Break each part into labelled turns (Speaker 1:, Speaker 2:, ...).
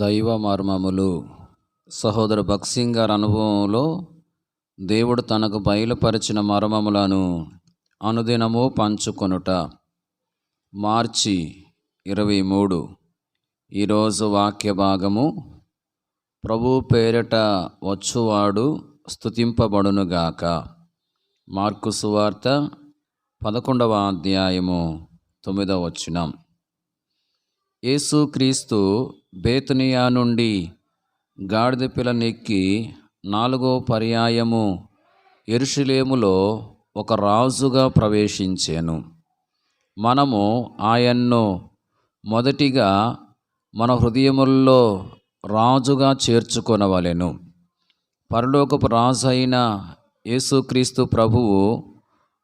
Speaker 1: దైవ మర్మములు సహోదర భక్సింగ్ గారి అనుభవంలో దేవుడు తనకు బయలుపరిచిన మర్మములను అనుదినము పంచుకొనుట. మార్చి ఇరవై మూడు. ఈరోజు వాక్య భాగము. ప్రభు పేరిట వచ్చువాడు స్థుతింపబడునుగాక మార్కు సువార్త పదకొండవ అధ్యాయము తొమ్మిదవ వచ్చినాం యేసుక్రీస్తు బేతునియా నుండి గాడిద పిల్లనెక్కి నాలుగో పర్యాయము ఎరుషులేములో ఒక రాజుగా ప్రవేశించాను. మనము ఆయన్ను మొదటిగా మన హృదయముల్లో రాజుగా చేర్చుకొనవలెను. పరలోకపు రాజు అయిన యేసుక్రీస్తు ప్రభువు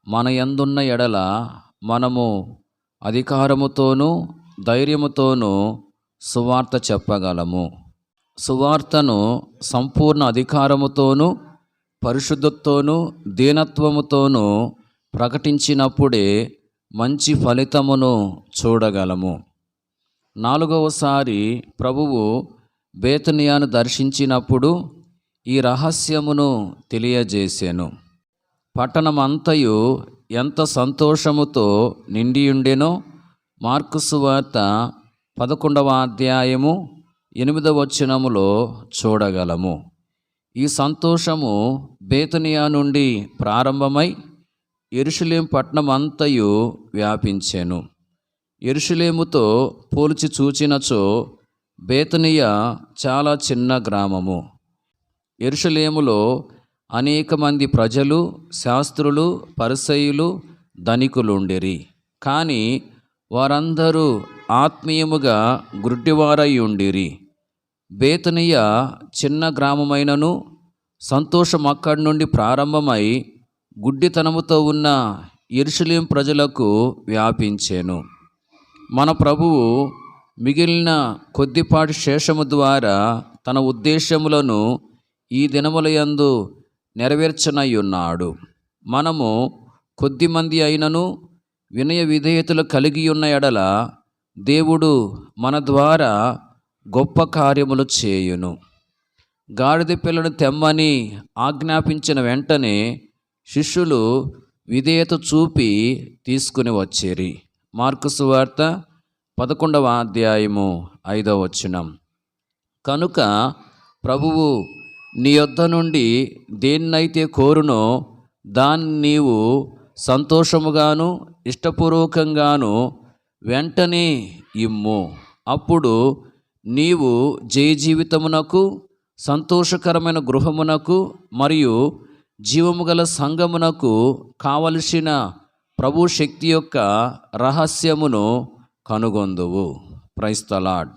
Speaker 1: మన యందున్న ఎడల మనము అధికారముతోనూ ధైర్యముతోనూ సువార్త చెప్పగలము. సువార్తను సంపూర్ణ అధికారముతోనూ పరిశుద్ధతోనూ దీనత్వముతోనూ ప్రకటించినప్పుడే మంచి ఫలితమును చూడగలము. నాలుగవసారి ప్రభువు బేతనియాను దర్శించినప్పుడు ఈ రహస్యమును తెలియజేశాను పట్టణమంతయు ఎంత సంతోషముతో నిండియుండెనో మార్కు సువార్త పదకొండవ అధ్యాయము ఎనిమిదవ వచనములో చూడగలము. ఈ సంతోషము బేతనియా నుండి ప్రారంభమై ఎరుషులేం పట్నం అంతయు వ్యాపించెను. ఎరుషులేముతో పోల్చి చూచినచో బేతనియా చాలా చిన్న గ్రామము. ఎరుషులేములో అనేక మంది ప్రజలు శాస్త్రులు పరిసయులు ధనికులుండిరి. కానీ వారందరూ ఆత్మీయముగా గుడ్డివారై ఉండిరి. బేతనియ చిన్న గ్రామమైనను సంతోషం అక్కడి నుండి ప్రారంభమై గుడ్డితనముతో ఉన్న ఇరుషులేం ప్రజలకు వ్యాపించాను. మన ప్రభువు మిగిలిన కొద్దిపాటి శేషము ద్వారా తన ఉద్దేశములను ఈ దినములయందు నెరవేర్చనయ్యున్నాడు. మనము కొద్దిమంది అయినను వినయ విధేయతలు కలిగి ఉన్న ఎడల దేవుడు మన ద్వారా గొప్ప కార్యములు చేయును. గాడిద పిల్లను తెమ్మని ఆజ్ఞాపించిన వెంటనే శిష్యులు విధేయత చూపి తీసుకుని వచ్చేరి. మార్కుసు వార్త పదకొండవ అధ్యాయము ఐదవ వచనం. కనుక ప్రభువు నీ యొద్ద నుండి దేన్నైతే కోరునో దాన్ని నీవు సంతోషముగాను ఇష్టపూర్వకంగాను వెంటనే ఇమ్ము. అప్పుడు నీవు జయ జీవితమునకు సంతోషకరమైన గృహమునకు మరియు జీవము గల సంగమునకు కావలసిన ప్రభు శక్తి యొక్క రహస్యమును కనుగొందువు. ప్రైస్తలాడ్